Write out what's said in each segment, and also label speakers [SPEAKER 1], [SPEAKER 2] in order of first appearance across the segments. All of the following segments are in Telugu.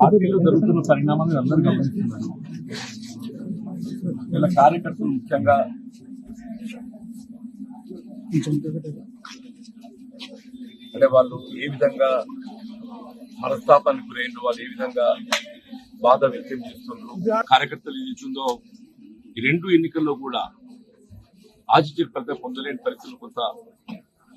[SPEAKER 1] పార్టీలో జరుగుతున్న పరిణామాలు అందరూ గమనిస్తున్నారు. ఇలా కార్యకర్తలు ముఖ్యంగా అంటే వాళ్ళు ఏ విధంగా మనస్తాపానికి గురైండ్రు వాళ్ళు ఏ విధంగా బాధ వ్యక్తం చేస్తున్నారు కార్యకర్తలు ఏదైతుందో ఈ రెండు ఎన్నికల్లో కూడా ఆశించిన ఫలితం పొందలేని పరిస్థితులు కొంత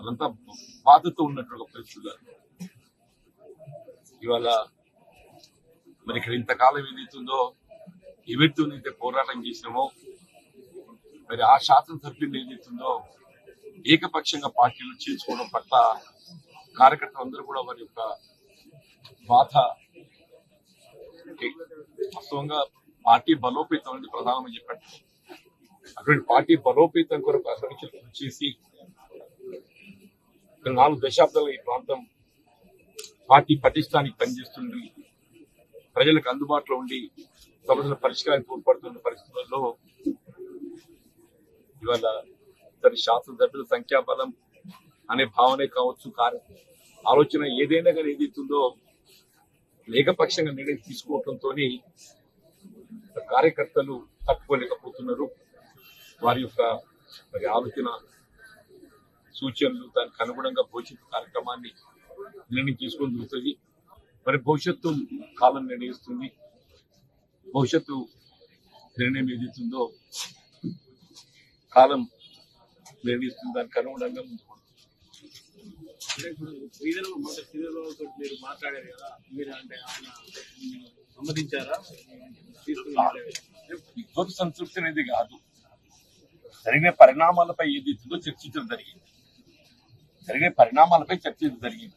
[SPEAKER 1] అదంతా బాధతో ఉన్నటువంటి ఒక పరిస్థితులు ఇవాళ మరి ఇక్కడ ఇంతకాలం ఏదైతుందో ఎవరితో అయితే పోరాటం చేసినామో మరి ఆ శాసనసభ్యులు ఏదైతుందో ఏకపక్షంగా పార్టీలు చేర్చుకోవడం పట్ల కార్యకర్త అందరూ కూడా వారి యొక్క బాధ వాస్తవంగా పార్టీ బలోపేతం అనేది ప్రధానమని చెప్పారు అటువంటి పార్టీ బలోపేతం కొరకు అసలు చేసి నాలుగు దశాబ్దాలు ఈ ప్రాంతం పార్టీ పటిష్టానికి పనిచేస్తుంది ప్రజలకు అందుబాటులో ఉండి సమస్యల పరిష్కారానికి తోడ్పడుతున్న పరిస్థితుల్లో ఇవాళ ఇతని శాసనసభ్యుల సంఖ్యాబలం అనే భావనే కావచ్చు కార్య ఆలోచన ఏదైనా కానీ ఏదైతుందో ఏకపక్షంగా నిర్ణయం తీసుకోవడంతో కార్యకర్తలు తట్టుకోలేకపోతున్నారు. వారి యొక్క మరి ఆలోచన సూచనలు దానికి అనుగుణంగా భవిష్యత్తు కార్యక్రమాన్ని నిర్ణయం తీసుకొని జరుగుతుంది. మరి భవిష్యత్తు కాలం నిర్ణయిస్తుంది. భవిష్యత్తు నిర్ణయం ఏదైతుందో కాలం నిర్ణయిస్తుంది. దానికి అనుగుణంగా
[SPEAKER 2] తోటి మీరు మాట్లాడారు కదా మీరు అంటే సమ్మతించారా
[SPEAKER 1] విద్వత్ సంతృప్తి అనేది కాదు. జరిగిన పరిణామాలపై ఏది చర్చించడం జరిగింది. జరిగిన పరిణామాలపై చర్చించడం జరిగింది.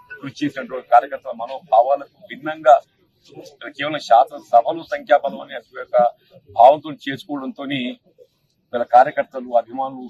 [SPEAKER 1] కృషి చేసినటువంటి కార్యకర్తల మనోభావాలకు భిన్నంగా కేవలం శాసనసభలు సంఖ్యాబలం అనే యొక్క భావంతో చేసుకోవడంతో వీళ్ళ కార్యకర్తలు అభిమానులు